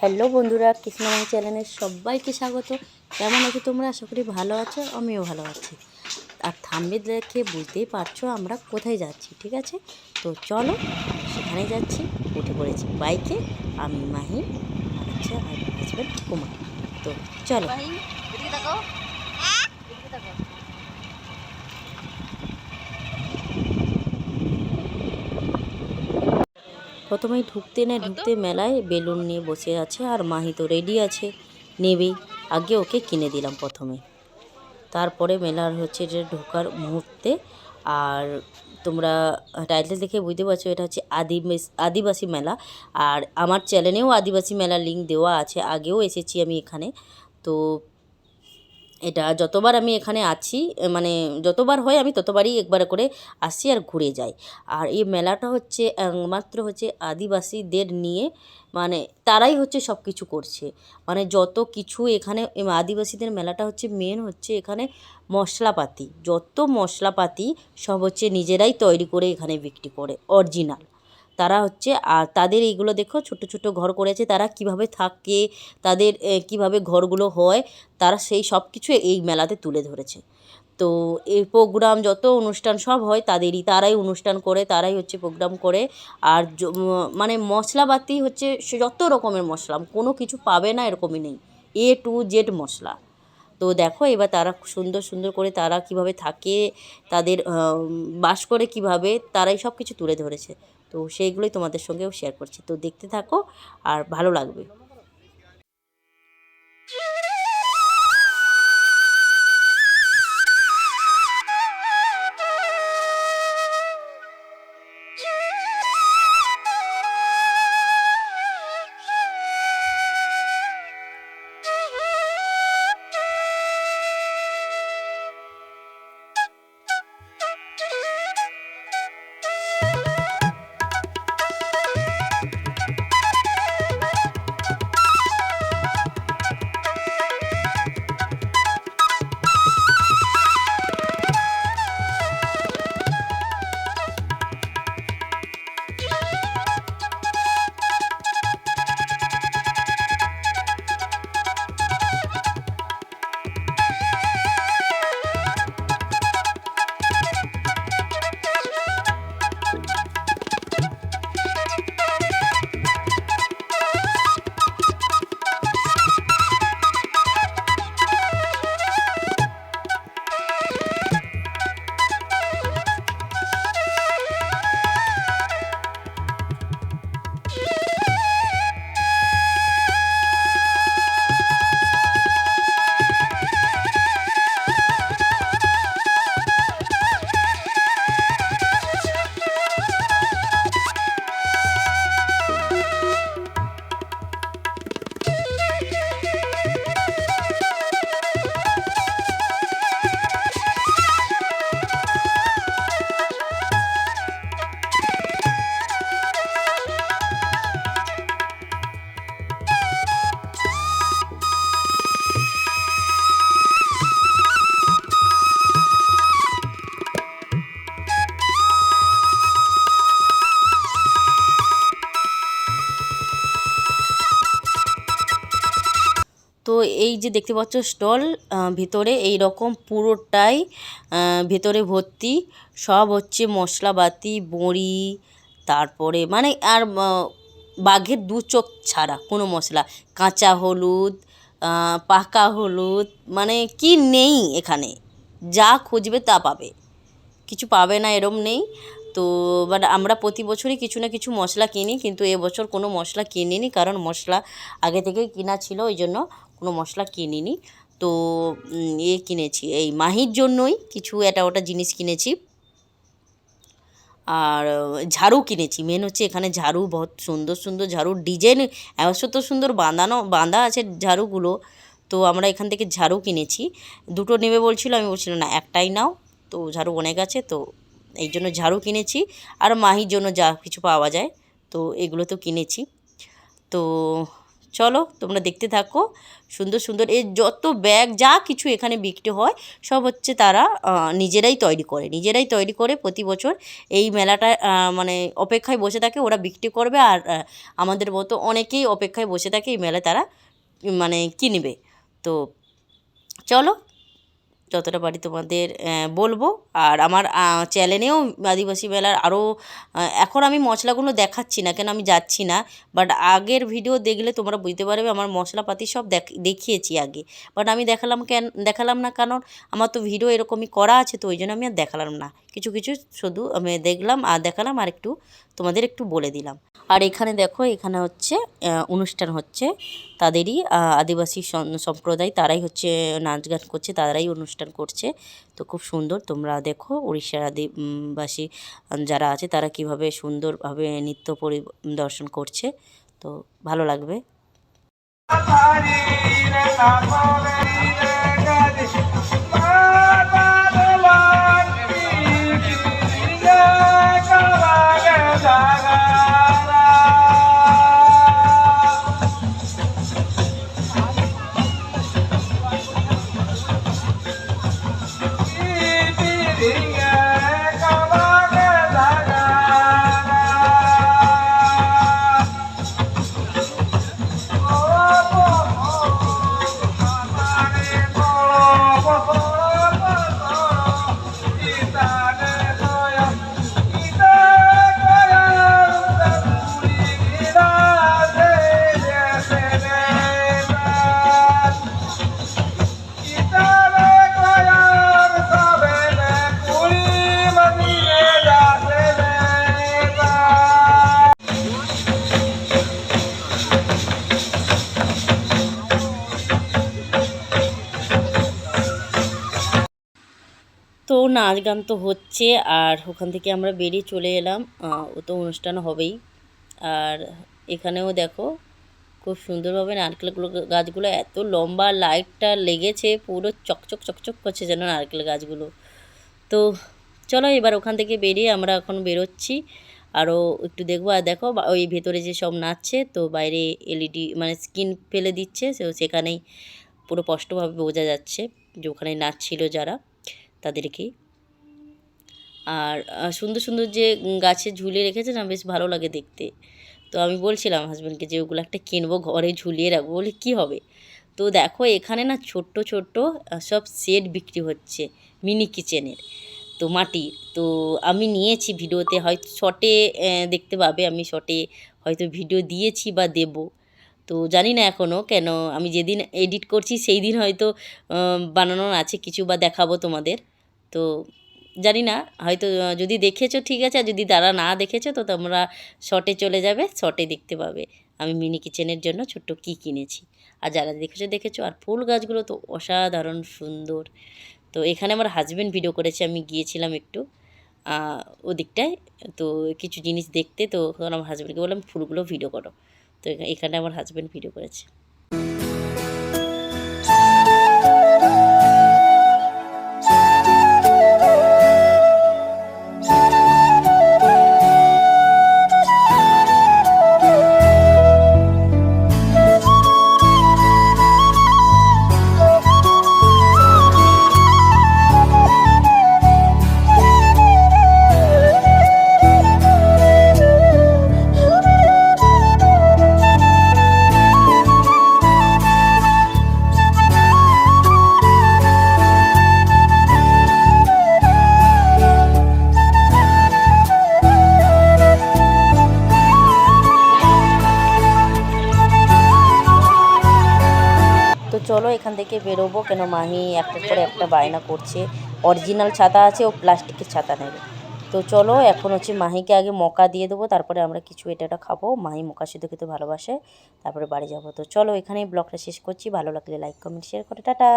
Hello বন্ধুরা কৃষ্ণমাই চ্যানেলের সবাইকে স্বাগত। কেমন আছো তোমরা? আশা করি ভালো আছো, আমিও ভালো আছি। আর থামবে দেখে বুঝতেই পারছ আমরা কোথায় যাচ্ছি, ঠিক আছে? তো চলো, সেখানে যাচ্ছি, উঠে পড়েছি বাইকে। আমি মাহি আর হচ্ছে আর হাজব্যান্ড কুমার। তো চলো। প্রথমেই ঢুকতে না ঢুকতে মেলায় বেলুন নিয়ে বসে আছে আর মাহি তো রেডি আছে। নেবেই। আগে ওকে কিনে দিলাম প্রথমে। তারপরে মেলার হচ্ছে যে ঢোকার মুহূর্তে আর তোমরা টাইটেল দেখে বুঝতে পারছ এটা হচ্ছে আদিবাসী আদিবাসী মেলা। আর আমার চ্যানেলেও আদিবাসী মেলা লিঙ্ক দেওয়া আছে। আগেও এসেছি আমি এখানে। তো এটা যতবার আমি এখানে আছি মানে যতবার হয় আমি ততবারই একবার করে আসি আর ঘুরে যাই। আর এই মেলাটা হচ্ছে মাত্র হচ্ছে আদিবাসীদের নিয়ে মানে তারাই হচ্ছে সব কিছু করছে। মানে যত কিছু এখানে আদিবাসীদের মেলাটা হচ্ছে মেন হচ্ছে এখানে মশলাপাতি। যত মশলাপাতি সব হচ্ছে নিজেরাই তৈরি করে এখানে বিক্রি করে অরিজিনাল তারা হচ্ছে, আর তাদের এইগুলো দেখো ছোট ছোট ঘর করেছে তারা, কীভাবে থাকে, তাদের কীভাবে ঘরগুলো হয়, তারা সেই সব কিছু এই মেলাতে তুলে ধরেছে। তো এই প্রোগ্রাম যত অনুষ্ঠান সব হয় তাদেরই, তারাই অনুষ্ঠান করে, তারাই হচ্ছে প্রোগ্রাম করে। আর মানে মশলাপাতি হচ্ছে যত রকমের মশলা, কোনো কিছু পাবে না এরকমই নেই। এ টু জেড মশলা। তো দেখো, এবার তারা সুন্দর সুন্দর করে তারা কীভাবে থাকে, তাদের বাস করে কীভাবে, তারাই সব কিছু তুলে ধরেছে। তো সেইগুলোই তোমাদের সঙ্গেও শেয়ার করছি। তো দেখতে থাকো আর ভালো লাগবে। এই যে দেখতে পাচ্ছ স্টল ভিতরে এই রকম পুরোটাই ভেতরে ভর্তি। সব হচ্ছে মশলাপাতি, বড়ি, তারপরে মানে আর বাঘের দু চোখ ছাড়া কোনো মশলা। কাঁচা হলুদ পাকা হলুদ মানে কি নেই এখানে। যা খুঁজবে তা পাবে। কিছু পাবে না, এরম নেই। তো বাট আমরা প্রতি বছরই কিছু না কিছু মশলা কিনি, কিন্তু এবছর কোনো মশলা কিনিনি, কারণ মশলা আগে থেকেই কিনা ছিল, ওই জন্য কোনো মশলা কিনিনি। তো এ কিনেছি। এই মাহির জন্যই কিছু এটা ওটা জিনিস কিনেছি। আর ঝাড়ু কিনেছি। মেন হচ্ছে এখানে ঝাড়ু, বহুত সুন্দর সুন্দর ঝাড়ু। ডিজাইন এত সুন্দর বাঁধানো, বাঁধা আছে ঝাড়ুগুলো। তো, আমরা এখান থেকে ঝাড়ু কিনেছি। দুটো নেবে বলছিল, আমি বলছিলাম, না, একটাই নাও। তো, ঝাড়ু অনেক আছে, তো এই জন্য ঝাড়ু কিনেছি। আর মাহির জন্য যা কিছু পাওয়া যায়, তো এগুলো তো কিনেছি। তো চলো তোমরা দেখতে থাকো। সুন্দর সুন্দর। এর যত ব্যাগ যা কিছু এখানে বিক্রি হয়, সব হচ্ছে তারা নিজেরাই তৈরি করে। নিজেরাই তৈরি করে প্রতি বছর এই মেলাটা মানে অপেক্ষায় বসে থাকে, ওরা বিক্রি করবে আর আমাদের মতো অনেকেই অপেক্ষায় বসে থাকে এই মেলায় তারা মানে কিনবে। তো চলো যতটা বাড়ি তোমাদের বলব। আর আমার চ্যানেলেও আদিবাসী মেলার আরও এখন আমি মশলাগুলো দেখাচ্ছি না, কেন আমি যাচ্ছি না। বাট আগের ভিডিও দেখলে তোমরা বুঝতে পারবে, আমার মশলাপাতি সব দেখ- দেখিয়েছি আগে। বাট আমি দেখালাম কেন, দেখালাম না কারণ আমার তো ভিডিও এরকমই করা আছে, তো ওই জন্য আমি আর দেখালাম না। কিছু কিছু শুধু আমি দেখলাম, আর দেখালাম, আর একটু তোমাদের একটু বলে দিলাম। আর এখানে দেখো, এখানে হচ্ছে অনুষ্ঠান হচ্ছে। তাদেরই আদিবাসী সম্প্রদায়, তারাই হচ্ছে নাচ গান করছে, তারাই অনুষ্ঠান করছে। তো খুব সুন্দর, তোমরা দেখো উড়িষ্যার আদিবাসী যারা আছে তারা কীভাবে সুন্দরভাবে নৃত্য পরিদর্শন করছে। তো ভালো লাগবে। তো নাচ গান তো হচ্ছে, আর ওখান থেকে আমরা বেরিয়ে চলে এলাম। ও তো অনুষ্ঠান হবেই। আর এখানেও দেখো, খুব সুন্দরভাবে নারকেলগুলো গাছগুলো এত লম্বা, লাইটটা লেগেছে, পুরো চকচক চকচক করছে যেন নারকেল গাছগুলো। তো চলো এবার ওখান থেকে বেরিয়ে আমরা এখন বেরোচ্ছি। আরও একটু দেখব, আর দেখো ওই ভেতরে যে সব নাচছে, তো বাইরে এলইডি মানে স্ক্রিন ফেলে দিচ্ছে সেখানেই পুরো স্পষ্টভাবে বোঝা যাচ্ছে যে ওখানে নাচছিল যারা। তাদেরকেই আর সুন্দর সুন্দর যে গাছে ঝুলিয়ে রেখেছে না, বেশ ভালো লাগে দেখতে। তো আমি বলছিলাম হাজব্যান্ডকে যে ওগুলো একটা কিনবো, ঘরে ঝুলিয়ে রাখব, বলে কী হবে? তো দেখো এখানে না ছোট্ট ছোট্ট সব সেট বিক্রি হচ্ছে মিনি কিচেনের তো মাটি, তো আমি নিয়েছি ভিডিওতে, হয়তো শর্টে দেখতে পাবে আমি শর্টে হয়তো ভিডিও দিয়েছি বা দেব। তো জানি না এখনও কেন, আমি যেদিন এডিট করছি সেই দিন হয়তো বানানোর আছে কিছু বা দেখাবো তোমাদের। তো জানি না, হয়তো যদি দেখেছ ঠিক আছে, আর যদি তারা না দেখেছ তো তোমরা শর্টে চলে যাবে শর্টে দেখতে পাবে। আমি মিনি কিচেনের জন্য ছোট্ট কী কিনেছি। আর যারা দেখেছ দেখেছ, আর ফুল গাছগুলো তো অসাধারণ সুন্দর। তো এখানে আমার হাজব্যান্ড ভিডিও করেছে, আমি গিয়েছিলাম একটু ওদিকটায়। তো কিছু জিনিস দেখতে, তো আমার হাজব্যান্ডকে বললাম, ফুলগুলো ভিডিও করো। তো এখানে আমার হাজব্যান্ড ভিডিও করেছে। থেকে বেরোবো কেন? মাহি একটার পরে একটা বায়না করছে। অরিজিনাল ছাতা আছে, ও প্লাস্টিকের ছাতা নেবে। তো চলো, এখন হচ্ছে মাহিকে আগে মকা দিয়ে দেবো, তারপরে আমরা কিছু এটা খাব। মাহি মকা সেদ্ধ খেতে ভালোবাসে, তারপরে বাড়ি যাব। তো চলো, এখানেই ব্লগটা শেষ করছি। ভালো লাগলে লাইক কমেন্ট শেয়ার করে। টাটা!